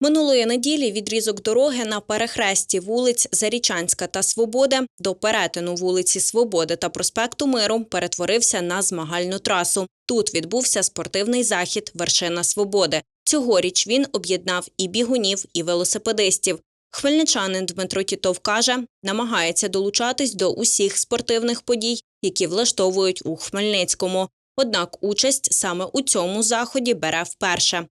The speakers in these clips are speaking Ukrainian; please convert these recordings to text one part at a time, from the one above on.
Минулої неділі відрізок дороги на перехресті вулиць Зарічанська та Свободи до перетину вулиці Свободи та проспекту Миру перетворився на змагальну трасу. Тут відбувся спортивний захід Вершина Свободи. Цьогоріч він об'єднав і бігунів, і велосипедистів. Хмельничанин Дмитро Тітов каже, намагається долучатись до усіх спортивних подій, які влаштовують у Хмельницькому. Однак участь саме у цьому заході бере вперше.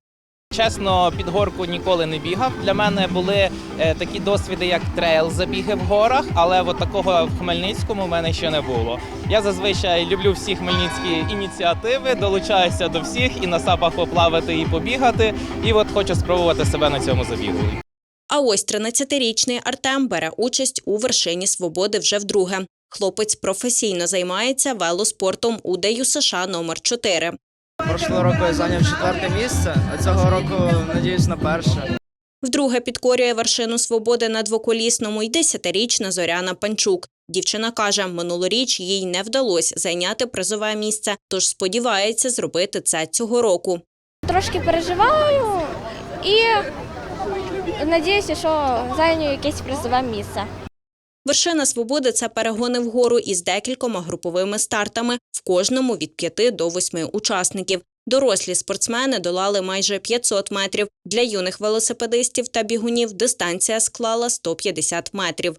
Чесно, під горку ніколи не бігав. Для мене були е, такі досвіди, як трейл забіги в горах, але от такого в Хмельницькому в мене ще не було. Я зазвичай люблю всі хмельницькі ініціативи, долучаюся до всіх і на сапах поплавати і побігати. І от хочу спробувати себе на цьому забігу. А ось 13-річний Артем бере участь у вершині свободи вже вдруге. Хлопець професійно займається велоспортом у ДЮ США номер 4 Прошлого року я зайняв четверте місце, а цього року надіюсь на перше. Вдруге підкорює вершину свободи на двоколісному й 10-річна Зоряна Панчук. Дівчина каже, минулоріч їй не вдалося зайняти призове місце, тож сподівається зробити це цього року. Трошки переживаю і надіюся, що зайню якесь призове місце. Вершина свободи це перегони вгору із декількома груповими стартами, в кожному від 5 до 8 учасників. Дорослі спортсмени долали майже 500 метрів. Для юних велосипедистів та бігунів дистанція склала 150 метрів.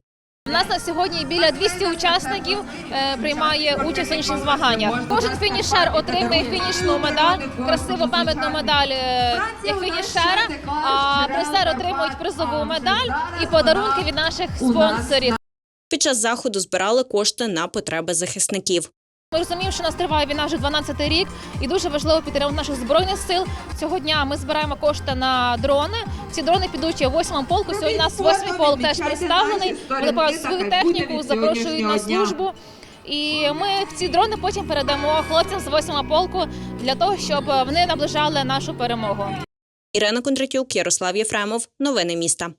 У нас на сьогодні біля 200 учасників е, приймає участь в інших змаганнях. Кожен фінішер отримує фінішну медаль, красиву пам'ятну медаль е, як фінішера. А призер отримують призову медаль і подарунки від наших спонсорів. Під час заходу збирали кошти на потреби захисників. Ми розуміємо, що у нас триває війна вже 12-й рік, і дуже важливо підтримати наших збройних сил. Цього дня ми збираємо кошти на дрони. Ці дрони підуть у восьмому полку. Сьогодні у нас восьмий полк теж представлений. Вони покажуть свою техніку, запрошують на службу. І ми ці дрони потім передамо хлопцям з восьмого полку для того, щоб вони наближали нашу перемогу. Ірина Кондратюк, Ярослав Єфремов. Новини міста.